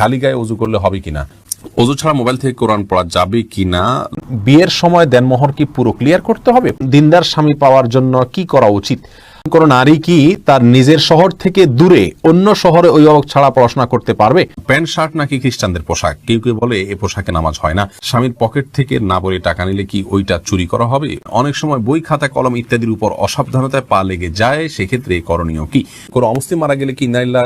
খালি গায়ে অজু করলে হবে কিনা? অজু ছাড়া মোবাইল থেকে কোরআন পড়া যাবে কিনা? বিয়ের সময় দেনমোহর কি পুরো ক্লিয়ার করতে হবে? দিনদার স্বামী পাওয়ার জন্য কি করা উচিত? কোন নারী কি তার নিজের শহর থেকে দূরে অন্য শহরে অভিভাবক ছাড়া পড়াশোনা করতে পারবে? প্যান্ট শার্ট নাকি খ্রিস্টানদের পোশাক? কেউ কেউ বলে এ পোশাকে নামাজ হয় না। স্বামীর পকেট থেকে না বলে টাকা নিলে কি ওইটা চুরি করা হবে? অনেক সময় বই খাতা কলম ইত্যাদির উপর অসাবধানতায় পা লেগে যায়। সেক্ষেত্রে করণীয় কি? কোন অমুসলিম মারা গেলে কি নাইল্লাহ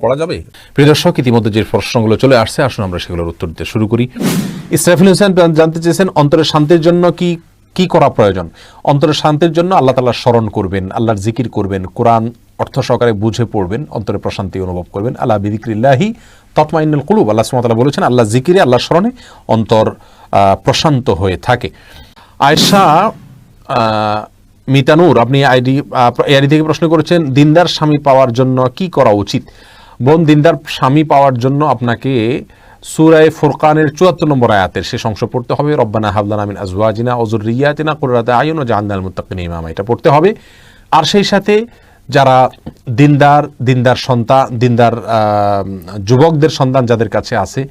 পড়া যাবে? প্রিয় দর্শক ইতিমধ্যে যে প্রশ্নগুলো চলে আসছে আসুন আমরা সেগুলোর উত্তর দিতে শুরু করি। ইসরাফিল হোসেন জানতে চেয়েছেন অন্তরের শান্তির জন্য কি কি করা প্রয়োজন? অন্তরের শান্তির জন্য আল্লাহ তাআলার স্মরণ করবেন, আল্লাহর জিকির করবেন, কোরআন অর্থ সহকারে বুঝে পড়বেন, অন্তরে প্রশান্তি অনুভব করবেন। আল্লাহ বিদিক্রিল্লাহি তৎমাইনুল কুলুব। আল্লাহ সুবহানাহু বলেছেন, আল্লাহ জিকিরে আল্লাহ স্মরণে অন্তর প্রশান্ত হয়ে থাকে। আয়সা মিতানুর, আপনি আইডি এআইডি থেকে প্রশ্ন করেছেন, দিনদার স্বামী পাওয়ার জন্য কি করা উচিত? বোন, দিনদার স্বামী পাওয়ার জন্য আপনাকে সুরায় ফুরকানের চুয়াত্তর নম্বর আয়াতের শেষ অংশ পড়তে হবে। রব্বানা হাবলানা মিন আজওয়াজিনা ওজুর রিয়াতিনা কুররাতে আয়ুন ও জাহান্নাল মুত্তাকিন ইমামা। এটা পড়তে হবে। আর সেই সাথে যারা দিনদার দিনদার সন্তান, দিনদার যুবকদের সন্তান যাদের কাছে আছে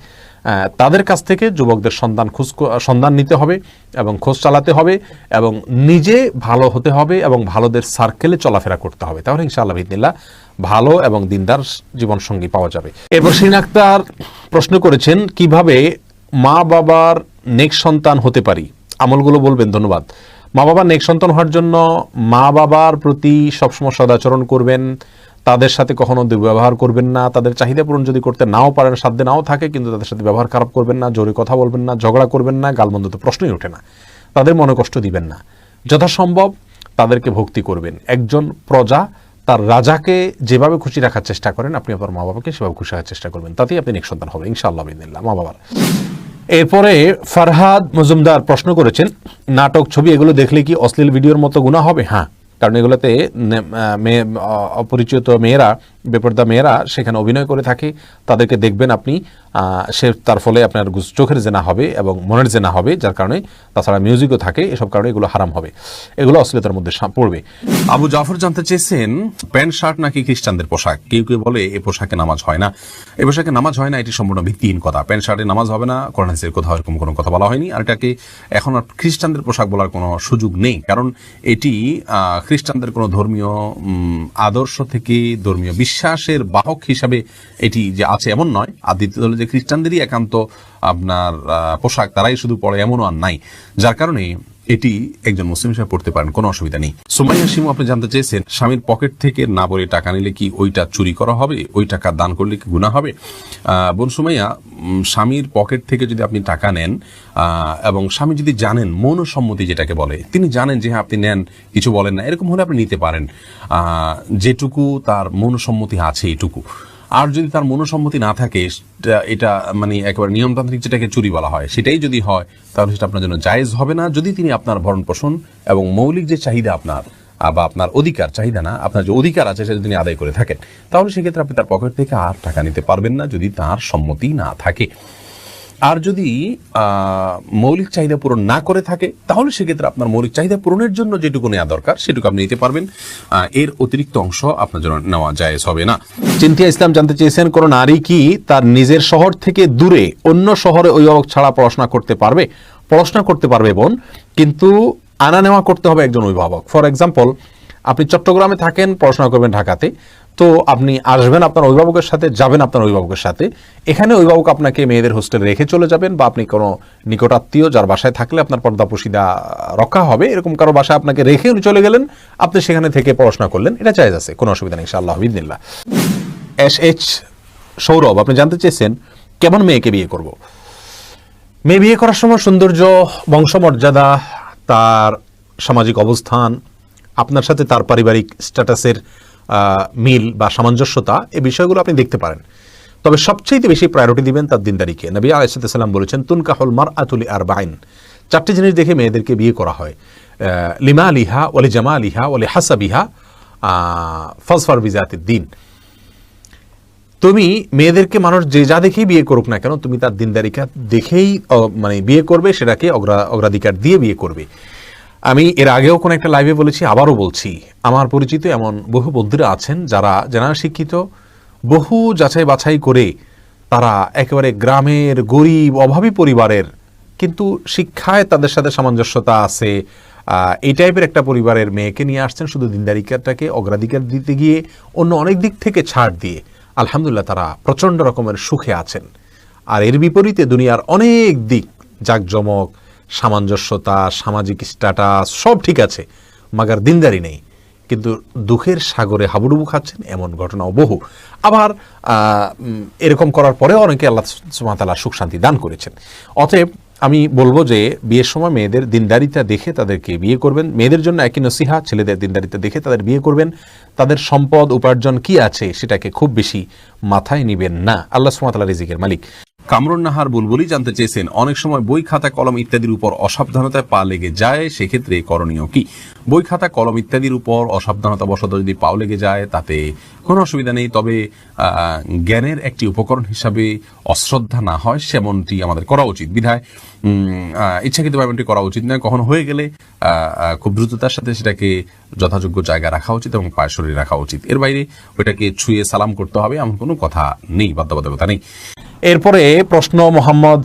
তাদের কাছ থেকে যুবকদের সন্ধান খোঁজ সন্ধান নিতে হবে এবং খোঁজ চালাতে হবে এবং নিজে ভালো হতে হবে এবং ভালোদের সার্কেলে চলাফেরা করতে হবে। তাহলে ইনশাআল্লাহ ভিদিল্লা ভালো এবং দিনদার জীবন সঙ্গী পাওয়া যাবে। এরপর শিরিন আক্তার প্রশ্ন করেছেন, কীভাবে মা বাবার নেক সন্তান হতে পারি? আমলগুলো বলবেন, ধন্যবাদ। মা বাবার নেক সন্তান হওয়ার জন্য মা বাবার প্রতি সবসময় সদাচরণ করবেন, তাদের সাথে কখনো দুর্ব্যবহার করবেন না, তাদের চাহিদা পূরণ যদি করতে নাও পারেন, সাধ্যে নাও থাকে, কিন্তু তাদের সাথে ব্যবহার খারাপ করবেন না, জোরে কথা বলবেন না, ঝগড়া করবেন না, গালমন্দ তো প্রশ্নই ওঠে না। তাদের মনে কষ্ট দিবেন না। যথাসম্ভব তাদেরকে ভক্তি করবেন। একজন প্রজা তার রাজাকে যেভাবে খুশি রাখার চেষ্টা করেন, আপনি আপনার মা বাবাকে সেভাবে খুশি রাখার চেষ্টা করবেন। তাতেই আপনি নেক্সট সন্তান হবেন, ইনশাআল্লাহ বিদিল্লাহ মা বাবার। এরপরে ফারহাদ মজুমদার প্রশ্ন করেছেন, নাটক, ছবি, এগুলো দেখলে কি অশ্লীল ভিডিওর মতো গুণা হবে? হ্যাঁ কারণ এগুলোতে মেয়ে অপরিচিত মেয়েরা বেপর্দা মেয়েরা সেখানে অভিনয় করে থাকে। তাদেরকে দেখবেন আপনি সে তার ফলে আপনার চোখের জেনা হবে এবং মনের জেনা হবে, যার কারণে তাছাড়া মিউজিকও থাকে, এসব কারণে এগুলো হারাম হবে। এগুলো অশ্লীলতার মধ্যে পড়বে। আবু জাফর জানতে চেয়েছেন, প্যান্ট, শার্ট নাকি খ্রিস্টানদের পোশাক? কেউ কেউ বলে এ পোশাকে নামাজ হয় না। এ পোশাকে নামাজ হয় না, এটি সম্পূর্ণ ভিত্তিহীন কথা। প্যান্ট, শার্টে নামাজ হবে না, কোরআন, হাদিসের কোথাও এরকম কোনো কথা বলা হয়নি। আর এটাকে এখন আর খ্রিস্টানদের পোশাক বলার কোনো সুযোগ নেই, কারণ এটি খ্রিস্টানদের কোনো ধর্মীয় আদর্শ থেকে ধর্মীয় বিশ্বাসের বাহক হিসাবে এটি যে আছে এমন নয়। আর দ্বিতীয় হলো যে খ্রিস্টানদেরই একান্ত আপনার পোশাক, তারাই শুধু পড়ে এমনও আর নাই। যার কারণে এটি একজন মুসলিম হিসেবে পড়তে পারেন, কোনো অসুবিধা নেই। সুমাইয়া শিমু, আপনি জানতে চেয়েছেন, স্বামীর পকেট থেকে না বলে টাকা নিলে কি ওইটা চুরি করা হবে? ওই টাকা দান করলে কি গুণা হবে? বোন সুমাইয়া স্বামীর পকেট থেকে যদি আপনি টাকা নেন এবং স্বামী যদি জানেন, মৌনসম্মতি যেটাকে বলে, তিনি জানেন যে হ্যাঁ আপনি নেন, কিছু বলেন না, এরকম হলে আপনি নিতে পারেন। যেটুকু তার মৌনসম্মতি আছে, এটুকু। আর যদি তার মনোসম্মতি না থাকে এটা মানে একেবারে নিয়মতান্ত্রিক যেটাকে চুরি বলা হয়, সেটাই যদি হয়, তাহলে সেটা আপনার জন্য জায়েজ হবে না। যদি তিনি আপনার ভরণ পোষণ এবং মৌলিক যে চাহিদা আপনার বা আপনার অধিকার, চাহিদা না, আপনার যে অধিকার আছে সেটা তিনি আদায় করে থাকেন, তাহলে সেক্ষেত্রে আপনি তার পকেট থেকে আর টাকা নিতে পারবেন না যদি তার সম্মতি না থাকে। আর যদি মৌলিক চাহিদা পূরণ না করে থাকে, তাহলে সেক্ষেত্রে আপনার মৌলিক চাহিদা পূরণের জন্য যেটুকু নেওয়া দরকার, সেটুকু আপনি নিতে পারবেন। এর অতিরিক্ত অংশ আপনার জন্য নেওয়া জায়েজ হবে না। চিন্তিয়া ইসলাম জানতে চেয়েছেন, কোন নারী কি তার নিজের শহর থেকে দূরে অন্য শহরে অভিভাবক ছাড়া পড়াশোনা করতে পারবে? পড়াশোনা করতে পারবে বোন, কিন্তু আনা নেওয়া করতে হবে একজন অভিভাবক। ফর এক্সাম্পল আপনি চট্টগ্রামে থাকেন, পড়াশোনা করবেন ঢাকাতে। তো আপনি আসবেন আপনার অভিভাবকের সাথে, যাবেন আপনার অভিভাবকের সাথে। এখানে অভিভাবক আপনাকে মেয়েদের হোস্টেলে রেখে চলে যাবেন বা আপনি কোনো নিকটাত্মীয় যার বাসায় থাকলে আপনার পর্দা পুশিদা রক্ষা হবে, এরকম কারও বাসায় আপনাকে রেখে উনি চলে গেলেন, আপনি সেখানে থেকে পড়াশোনা করলেন, এটা চাইজ আছে, কোনো অসুবিধা নেই, ইনশাআল্লাহ, বিদিনিল্লাহ। এস এইচ সৌরভ, আপনি জানতে চেয়েছেন, কেমন মেয়েকে বিয়ে করব? মেয়ে বিয়ে করার সময় সৌন্দর্য, বংশমর্যাদা, তার সামাজিক অবস্থান, আপনার সাথে তার পারিবারিক স্ট্যাটাসের মিল বা সামঞ্জস্যতা এই বিষয়গুলো আপনি দেখতে পারেন। তবে সবচেয়ে বেশি প্রায়োরিটি দিবেন তার দিনদারিকে। নবী আলাইসাল্লাম বলেছেন, তুনকাহুল মার আতুলি আর বাইন চারটি জিনিস দেখে মেয়েদেরকে বিয়ে করা হয়। লিমা আলিহা ওলি জামা আলিহা ওলি হাসাবিহা ফজফার বিজাতির দিন। তুমি মেয়েদেরকে মানুষ যে যা দেখেই বিয়ে করুক না কেন, তুমি তার দিনদারিকা দেখেই মানে বিয়ে করবে, সেটাকে অগ্রা- অগ্রাধিকার দিয়ে বিয়ে করবে। আমি এর আগেও কোনো একটা লাইভে বলেছি, আবারও বলছি, আমার পরিচিত এমন বহু বন্ধুরা আছেন যারা যারা শিক্ষিত, বহু যাচাই বাছাই করে তারা একেবারে গ্রামের গরিব, অভাবী পরিবারের, কিন্তু শিক্ষায় তাদের সাথে সামঞ্জস্যতা আছে এই টাইপের একটা পরিবারের মেয়েকে নিয়ে আসছেন, শুধু দিনদারিকারটাকে অগ্রাধিকার দিতে গিয়ে অন্য অনেক দিক থেকে ছাড় দিয়ে আলহামদুলিল্লাহ তারা প্রচণ্ড রকমের সুখে আছেন। আর এর বিপরীতে দুনিয়ার অনেক দিক জাকজমক সামঞ্জস্যতা, সামাজিক স্ট্যাটাস সব ঠিক আছে। মাগার দিনদারি নেই। কিন্তু দুঃখের সাগরে হাবুডুবু খাচ্ছেন এমন ঘটনাও বহু। আবার এরকম করার পরেও অনেকে আল্লাহ সুমাতালা সুখ শান্তি দান করেছেন। অতএব আমি বলব যে, বিয়ের সময় মেয়েদের দিনদারিতা দেখে তাদেরকে বিয়ে করবেন। মেয়েদের জন্য একই নসিহা, ছেলেদের দিনদারিতা দেখে তাদের বিয়ে করবেন। তাদের সম্পদ, উপার্জন কি আছে সেটাকে খুব বেশি মাথায় নিবেন না। আল্লাহ সুমাতালা রিজিকের মালিক। কামরুন নাহার বুলবুলি জানতে চেয়েছেন, অনেক সময় বই খাতা, কলম ইত্যাদির উপর অসাবধানতায় পা লেগে যায়, সেক্ষেত্রে করণীয় কি? বই খাতা, কলম ইত্যাদির উপর অসাবধানতা বশত যদি পাও লেগে যায়, তাতে কোনো অসুবিধা নেই। তবে জ্ঞানের একটি উপকরণ হিসাবে অশ্রদ্ধা না হয়, সেমনটি আমাদের করা উচিত। বিধায় ইচ্ছাকৃতভাবে এমনটি করা উচিত নয়। কখনো হয়ে গেলে খুব দ্রুততার সাথে সেটাকে যথাযোগ্য জায়গায় রাখা উচিত এবং পায়ের শরীরে রাখা উচিত। এর বাইরে, ওইটাকে ছুঁয়ে সালাম করতে হবে, এমন কোনো কথা নেই, বাধ্যবাধকতা নেই। এরপরে প্রশ্ন মোহাম্মদ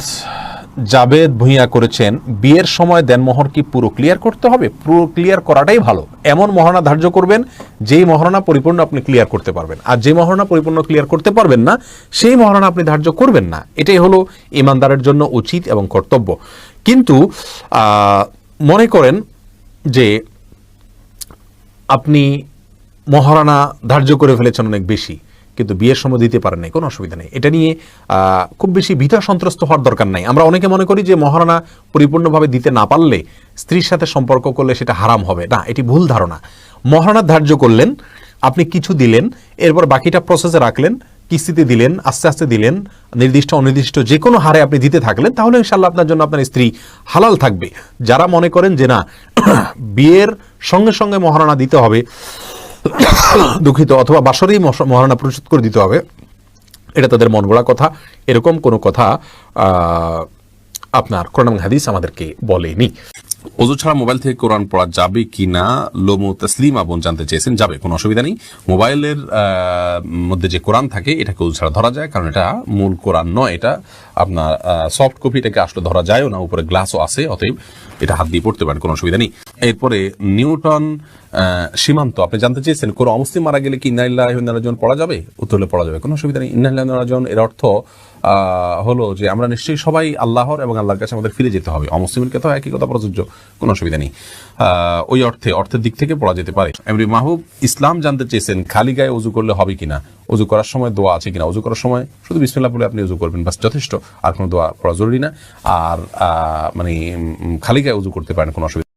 জাবেদ ভুঁইয়া করেছেন, বিয়ের সময় দেনমোহর কি পুরো ক্লিয়ার করতে হবে? পুরো ক্লিয়ার করাটাই ভালো। এমন মহারণা ধার্য করবেন, যেই মহারণা পরিপূর্ণ আপনি ক্লিয়ার করতে পারবেন। আর যে মহারণা পরিপূর্ণ ক্লিয়ার করতে পারবেন না, সেই মহারণা আপনি ধার্য করবেন না। এটাই হলো ইমানদারের জন্য উচিত এবং কর্তব্য। কিন্তু মনে করেন যে আপনি মহারানা ধার্য করে ফেলেছেন অনেক বেশি। কিন্তু বিয়ের সময় দিতে পারেন নাই, কোনো অসুবিধা নেই। এটা নিয়ে খুব বেশি ভীতা সন্ত্রস্ত হওয়ার দরকার নাই। আমরা অনেকে মনে করি যে মহারানা পরিপূর্ণভাবে দিতে না পারলে স্ত্রীর সাথে সম্পর্ক করলে সেটা হারাম হবে। না, এটি ভুল ধারণা। মহারানা ধার্য করলেন, আপনি কিছু দিলেন, এরপর বাকিটা প্রসেসে রাখলেন, কিস্তিতে দিলেন, আস্তে আস্তে দিলেন, নির্দিষ্ট, অনির্দিষ্ট যে কোনো হারে আপনি দিতে থাকলেন, তাহলে ইনশাল্লাহ আপনার জন্য আপনার স্ত্রী হালাল থাকবে। যারা মনে করেন যে না, বিয়ের সঙ্গে সঙ্গে মহারণা দিতে হবে দুঃখিত, অথবা বাসরেই মহারণা পরিশোধ করে দিতে হবে। এটা তাদের মন গড়া কথা। এরকম কোনো কথা আপনার কোরআন হাদিস আমাদেরকে বলেনি। অজু ছাড়া মোবাইল থেকে কোরআন পড়া যাবে কি না, লোমো তসলিমা বোন জানতে চেয়েছেন, যাবে, কোনো অসুবিধা নেই। মোবাইলের মধ্যে যে কোরআন থাকে, এটাকে অজু ছাড়া ধরা যায়, কারণ এটা মূল কোরআন নয়, এটা আপনার সফট কপিটাকে আসলে ধরা যায়ও না, উপরে গ্লাসও আছে, অতএব এটা হাত দিয়ে পড়তে পারেন, কোনো অসুবিধা নেই। এরপরে নিউটন সীমান্ত। আপনি জানতে চেয়েছেন, কোনো অমুসলিম মারা গেলে কি ইন্নাইল্লাহ পড়া যাবে? উত্তর হলে পড়া যাবে। কোনো অসুবিধা নেই। ইন্নাইল্লাহ এর অর্থ হলো যে আমরা নিশ্চয়ই সবাই আল্লাহর এবং আল্লাহর কাছে আমাদের ফিরে যেতে হবে। অমুসলিমের কথাও একই কথা প্রযোজ্য। কোনো অসুবিধা নেই। ওই অর্থে, অর্থের দিক থেকে পড়া যেতে পারে। এমনি মাহবুব, ইসলাম জানতে চেয়েছেন, খালি গায়ে উজু করলে হবে কিনা? উজু করার সময় দোয়া আছে কিনা? উজু করার সময় শুধু বিসমিল্লাহ বলে আপনি উজু করবেন, বাস যথেষ্ট। আর কোনো দোয়া পড়া জরুরি না। আর মানে খালি গায়ে উজু করতে পারেন, কোনো অসুবিধা